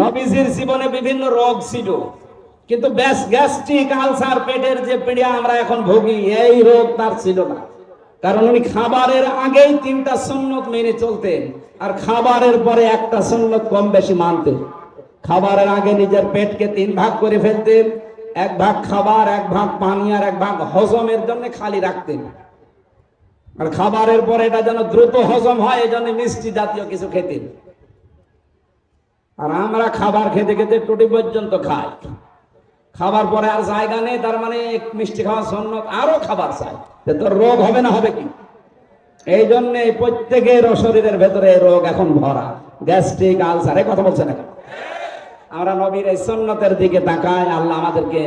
নবীজির জীবনে বিভিন্ন রোগ ছিল। কিন্তু ব্যাস গ্যাস্ট্রিক আলসার পেটের যে পিড়িয়া আমরা এখন ভুগি, এই রোগ তার ছিল না। কারণ উনি খাবারের আগেই তিনটা সুন্নত মেনে চলতেন, আর খাবারের পরে একটা সুন্নত কম বেশি মানতেন। খাবারের আগে নিজের পেটকে তিন ভাগ করে ফেলতেন, এক ভাগ খাবার, এক ভাগ পানি, আর এক ভাগ হজমের জন্য খালি রাখতেন। আর খাবারের পরে এটা যেন দ্রুত হজম হয় এই জন্য মিষ্টি জাতীয় কিছু খেতেন। আর আমরা খাবার খেতে খেতে টুটি পর্যন্ত খাই। খাবার পরে আর জায়গা নেই, তার মানে মিষ্টি খাওয়া সন্ন্যত আরও খাবার চাই। তোর রোগ হবে না, হবে কি? এই জন্য প্রত্যেকের শরীরের ভেতরে রোগ এখন ভরা। গ্যাস্ট্রিক, আলসার, এই কথা বলছেন এখন। আমরা নবীর এই সন্ন্যতের দিকে তাকাই, আল্লাহ আমাদেরকে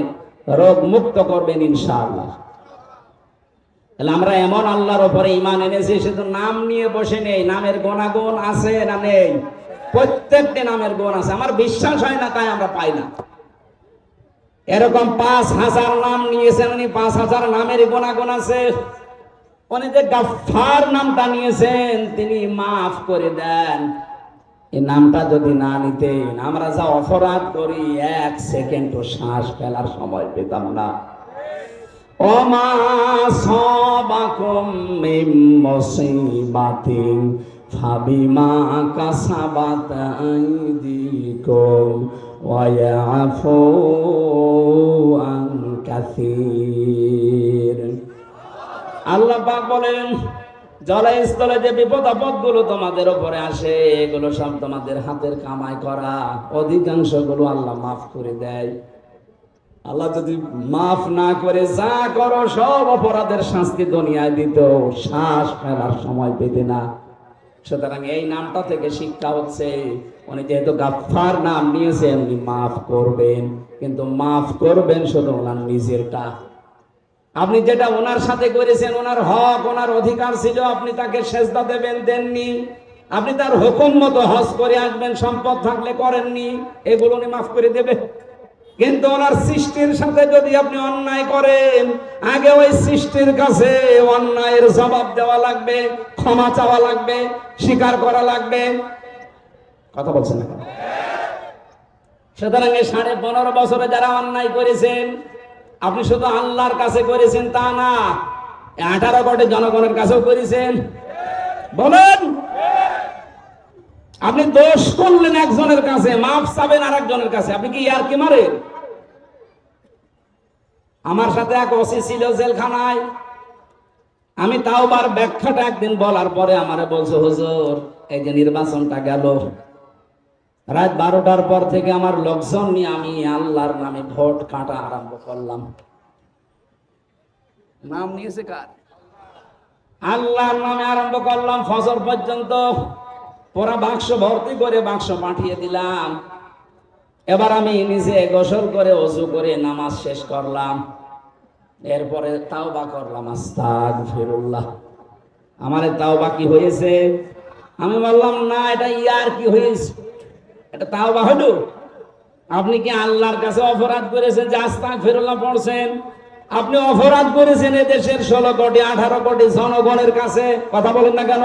রোগ মুক্ত করবেন ইনশাআল্লাহ। তাহলে আমরা এমন আল্লাহর উপরে ইমান এনেছি, শুধু নাম নিয়ে বসে নেই, নামের গুণাগুণ আছে না নেই? প্রত্যেকটি নামের গুণ আছে। আমার বিশ্বাস হয় না, তাই আমরা পাই না। এরকম পাঁচ হাজার নাম নিয়েছেন উনি, পাঁচ হাজার নামের গুণাগুণ আছে। উনি যে গাফার নামটা নিয়েছেন, তিনি মাফ করে দেন। এই নামটা যদি না নিতেন, আমরা যা অপরাধ করি, এক সেকেন্ডও শ্বাস ফেলার সময় পেতাম না। ওমা সবাকুম মিম মুসিবাতিন। কাসাবাত আইদিকুম ওয়া ইয়াফু আন কাসীর। আল্লাহ পাক বলেন জলস্থলে যে বিপদ আপদগুলো তোমাদের উপরে আসে, এগুলো সব তোমাদের হাতের কামাই করা অধিকাংশগুলো আল্লাহ মাফ করে দেয়। আল্লাহ যদি মাফ না করে যা করো, সব অপরাধের শাস্তি দুনিয়ায় দিত শ্বাস ফেলার সময় পেতে না। সুতরাং এই নামটা থেকে শিক্ষা হচ্ছে, উনি যেহেতু গাফার নাম নিয়েছেন, উনি মাফ করবেন। কিন্তু মাফ করবেন শুধু ওনার নিজেরটা। আপনি যেটা ওনার সাথে করেছেন, ওনার হক, ওনার অধিকার ছিল, আপনি তাকে সেজদা দেবেন, দেননি। আপনি তার হুকুম মতো হজ করে আসবেন, সম্পদ থাকলে করেননি। এগুলো উনি মাফ করে দেবে কিন্তু ওনার সৃষ্টির সাথে যদি আপনি অন্যায় করেন, আগে ওই সৃষ্টির কাছে অন্যায়ের জবাব দেওয়া লাগবে, ক্ষমা চাওয়া লাগবে, স্বীকার করা লাগবে। কথা বলছেন সুতরাং এই সাড়ে পনেরো বছরে যারা অন্যায় করেছেন, আপনি শুধু আল্লাহর কাছে করেছেন তা না আঠারো কোটি জনগণের কাছেও করেছেন। বলেন! আপনি দোষ করলেন একজনের কাছে, মাফ চাবেন আর একজনের কাছে। আপনি কি ইয়ার কি মারেন? আমার সাথে এক ওসি ছিল জেলখানায়। আমি তাও বার ব্যাখ্যাটা একদিন বলার পরে আমারে বলছে, হুজুর, এই যে নির্বাচনটা গেল। রাত বারোটার পর থেকে আমার লোকজন নিয়ে আমি আল্লাহর নামে ভোট কাটা আরম্ভ করলাম। নাম নিয়েছে কার? আল্লাহর নামে আরম্ভ করলাম ফসল পর্যন্ত। পুরা বাক্স ভর্তি করে বাক্স পাঠিয়ে দিলাম। এবার আমি নিজে গোসল করে অজু করে নামাজ শেষ করলাম। এরপরে তাওবা করলাম আস্তাগ ফিরুল্লাহ আমার তাওবা কি হয়েছে? আমি বললাম, না, এটা ইয়ার কি হয়েছে? এটা তাওবা হলো? আপনি কি আল্লাহর কাছে অপরাধ করেছেন যে আস্তাক ফিরুল্লাহ পড়ছেন? আপনি অপরাধ করেছেন এদেশের ষোলো কোটি, আঠারো কোটি জনগণের কাছে? কথা বলেন না কেন?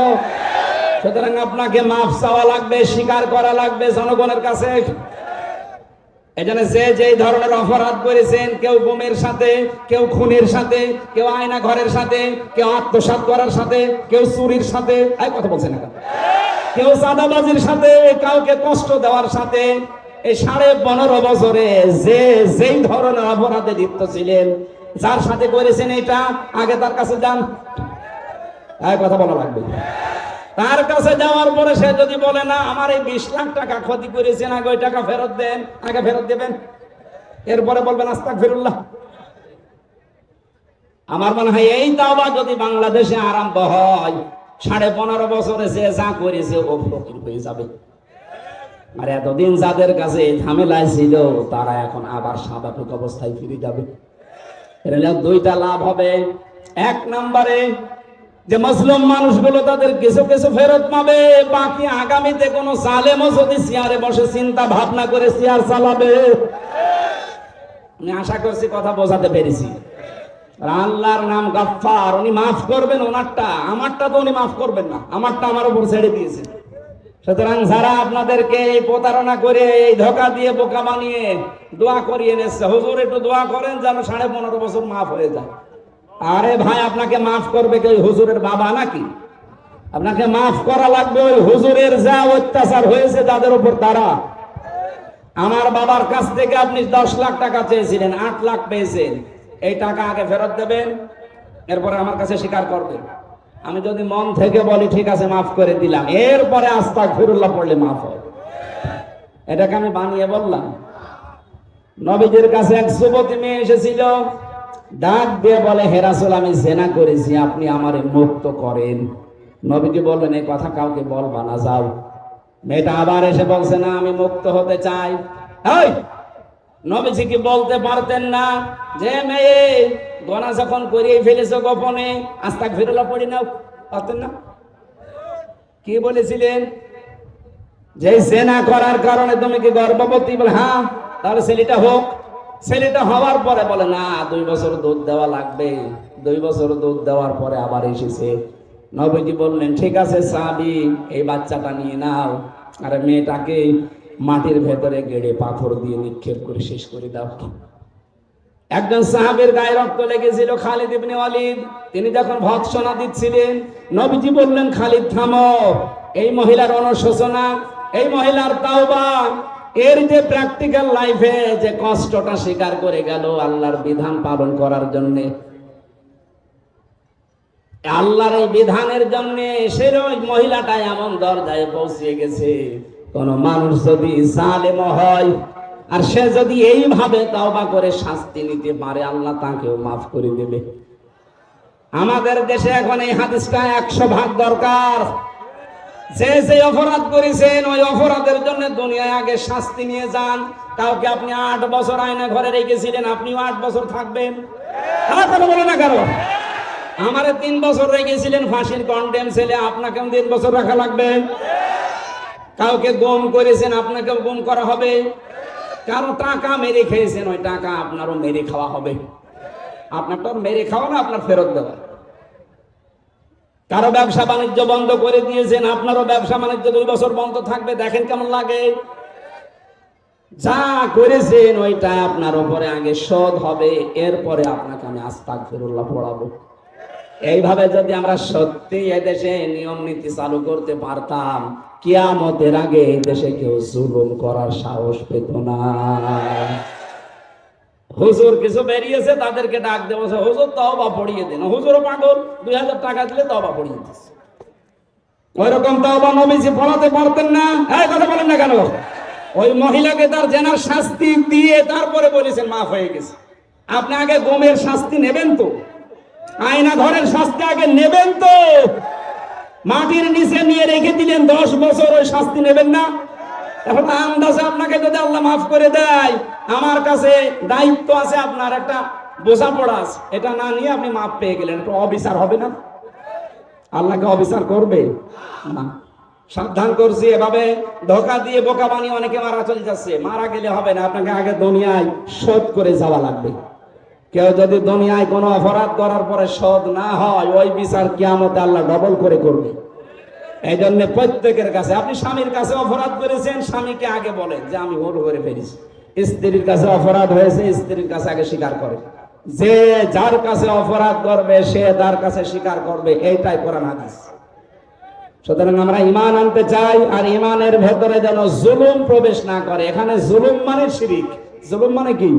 সুতরাং আপনাকে মাফ চাওয়া লাগবে, স্বীকার করা লাগবে জনগণের কাছে। এজন্য যে যেই ধরনের অপরাধ করেছেন, কেউ গুমের সাথে, কেউ খুনের সাথে, কেউ আয়না ঘরের সাথে, কেউ আত্মসাৎ করার সাথে, কেউ চুরির সাথে, এই কথা বলছেন না কেউ চাঁদাবাজির সাথে, কাউকে কষ্ট দেওয়ার সাথে, এই সাড়ে পনেরো বছরে যে যেই ধরনের অপরাধে লিপ্ত ছিলেন, যার সাথে করেছেন এটা, আগে তার কাছে যান। কথা বলা লাগবে। তার কাছে যাওয়ার পরে সে যদি বলে, না, আমার এই বিশ লাখ টাকা ক্ষতি করেছেন, আগে ওই টাকা ফেরত দেন, আগে ফেরত দেবেন। এরপরে বলবেন আস্তাক ফিরুল্লাহ আমার মনে হয় এই দাওয়া যদি বাংলাদেশে আরম্ভ হয়, সাড়ে পনেরো বছরে সে যা করেছে, ও ফকির হয়ে যাবে। আর এতদিন যাদের কাছে ঝামেলায় ছিল, তারা এখন আবার স্বাভাবিক অবস্থায় ফিরে যাবে। এর দুইটা লাভ হবে। এক নম্বরে যে মুসলিম মানুষগুলো তাদের কিছু কিছু ফেরত পাবে, বাকি আগামীতে কোন সালেমও যদি চেয়ারে বসে চিন্তা ভাবনা করে চেয়ার চালাবে। আমি আশা করছি কথা বোঝাতে পেরেছি। আল্লাহর নাম উনি মাফ করবেন ওনারটা, আমারটা তো উনি মাফ করবেন না, আমারটা আমার উপর ছেড়ে দিয়েছে। সুতরাং যারা আপনাদেরকে এই প্রতারণা করে, এই ধোকা দিয়ে বোকা বানিয়ে দোয়া করিয়ে এনেছে হুজুর একটু দোয়া করেন যেন সাড়ে পনেরো বছর মাফ হয়ে যায়। আরে ভাই, আপনাকে মাফ করবে কি হুজুরের বাবা নাকি? আপনাকে মাফ করা লাগবে ওই হুজুরের যা অত্যাচার হয়েছে তাদের উপর তারা। আমার বাবার কাছ থেকে আপনি দশ লাখ টাকা চেয়েছিলেন, আট লাখ পেয়েছেন। এই টাকা আগে ফেরত দেবেন, এরপরে আমার কাছে স্বীকার করবেন। আমি যদি মন থেকে বলি, ঠিক আছে, মাফ করে দিলাম। এরপরে আস্তাক ফিরুল্লাহ পড়লে মাফ হয় এটাকে আমি বানিয়ে বললাম। নবীজির কাছে এক যুবতী মেয়ে এসেছিল। ডাক দিয়ে বলে হেরাসুল আমি জেনা করেছি, আপনি আমারে মুক্ত করেন। নবীজি বললেন, এই কথা কাউকে বলবা না, যাও। মেয়েটা আবার এসে বলছে, না, আমি মুক্ত হতে চাই। নবীজি কি বলতে পারতেন না, যে মেয়ে, গনা যখন করিয়ে ফেলেছো গোপনে আস্তাক ফিরলা পড়ি নাও। পারতেন না? কি বলেছিলেন? যে সেনা করার কারণে তুমি কি গর্ভবতী? বলে হ্যাঁ তাহলে ছেলেটা হোক। ছেলেটা হওয়ার পরে বলে, না, দুই বছর দুধ দেওয়া লাগবে। দুই বছর দুধ দেওয়ার পরে আবার এসেছে। নবীজি বললেন, ঠিক আছে সাবি এই বাচ্চাটা নিয়ে নাও। আর মেয়েটাকে মাটির ভেতরে গেড়ে পাথর দিয়ে নিক্ষেপ করে শেষ করে দাও। একজন সাহাবের গায়ে রক্ত লেগেছিল খালিদ ইবনে ওয়ালিদ। তিনি যখন ভৎসনা দিচ্ছিলেন নবীজি বললেন, খালিদ, থামো। এই মহিলার অনুশোচনা, এই মহিলার তাওবা এর যে প্র্যাকটিক্যাল লাইফে যে কষ্টটা স্বীকার করে গেল আল্লাহর বিধান পালন করার জন্য। আল্লাহর এই বিধানের জন্য সে ওই মহিলাটা এমন দরজায় পৌঁছে গেছে। কোন মানুষ যদি জালেম হয়, আর সে যদি এইভাবে তওবা করে শাস্তি নিতে পারে, আল্লাহ তাকেও মাফ করে দেবে। আমাদের দেশে এখন এই হাদিসটা একশো ভাগ দরকার। যে যে অপরাধ করেছেন, ওই অপরাধের জন্য দুনিয়ায় আগে শাস্তি নিয়ে যান। কাউকে আপনি আট বছর আয়না ঘরে রেখেছিলেন, আপনিও আট বছর থাকবেন। বলে না কারও আমারে তিন বছর রেখেছিলেন, ফাঁসির কন্ডেম ছেলে, আপনাকেও তিন বছর রাখা লাগবে। কাউকে গম করেছেন, আপনাকেও গম করা হবে। কারও টাকা মেরে খেয়েছেন, ওই টাকা আপনারও মেরে খাওয়া হবে। আপনার আপনারটা মেরে খাওয়া না, আপনার ফেরত দেওয়া। কারও ব্যবসা বাণিজ্য বন্ধ করে দিয়েছেন, আপনারও ব্যবসা বাণিজ্য দুই বছর বন্ধ থাকবে, দেখেন কেমন লাগে। যা করেছেন, ওইটা আপনার উপরে আগে শোধ হবে, এরপরে আপনাকে আমি আস্তাক ফিরুল্লাহ পড়াবো। এইভাবে যদি আমরা সত্যি এদেশে নিয়ম নীতি চালু করতে পারতাম, কিয়ামতের আগে এই দেশে কেউ জুলুম করার সাহস পেত না। হুজুর কিছু বেরিয়েছে, তাদেরকে ডাক দেবো। হুজুর, তওবা পড়িয়ে দিন। হুজুরও পাগল, দুই হাজার টাকা দিলে তওবা পড়িয়ে দিচ্ছে ওই রকম নবীজি পড়াতে পারতেন না। এই কথা বলেন না কেন? ওই মহিলাকে তার জেনার শাস্তি দিয়ে তারপরে বলেছেন, মাফ হয়ে গেছে। আপনি আগে গোমের শাস্তি নেবেন তো। আয়না ঘরের শাস্তি আগে নেবেন তো। মাটির নিচে নিয়ে রেখে দিলেন, দশ বছর ওই শাস্তি নেবেন না। এখন আন্দাজে আপনাকে যদি আল্লাহ মাফ করে দেয়, আমার কাছে দায়িত্ব আছে, আপনার একটা বোঝাপড়া আছে। এটা না নিয়ে আপনি মাফ পেয়ে গেলেন, একটু অবিচার হবে না? আল্লাহকে অবিচার করবে? না। সাবধান করছি, এভাবে ধোকা দিয়ে বোকা বানিয়ে অনেকে মারা চলে যাচ্ছে। মারা গেলে হবে না, আপনাকে আগে দুনিয়ায় শোধ করে যাওয়া লাগবে। কেউ যদি দুনিয়ায় কোনো অপরাধ করার পরে শোধ না হয়, ওই বিচার কিয়ামতে আল্লাহ ডবল করে করবে। এই জন্য প্রত্যেকের কাছে, আপনি স্বামীর কাছে অপরাধ করেছেন, স্বামীকে আগে বলেন যে আমি ভুল করে ফেলেছি। স্ত্রীর কাছে অপরাধ হয়েছে, স্ত্রীর কাছে আগে স্বীকার করে। যে যার কাছে অপরাধ করবে, সে তার কাছে স্বীকার করবে, এইটাই কোরআন হাদিস। সুতরাং আমরা ইমান আনতে চাই, আর ইমানের ভেতরে যেন জুলুম প্রবেশ না করে। এখানে জুলুম মানে শিরিক। জুলুম মানে কি?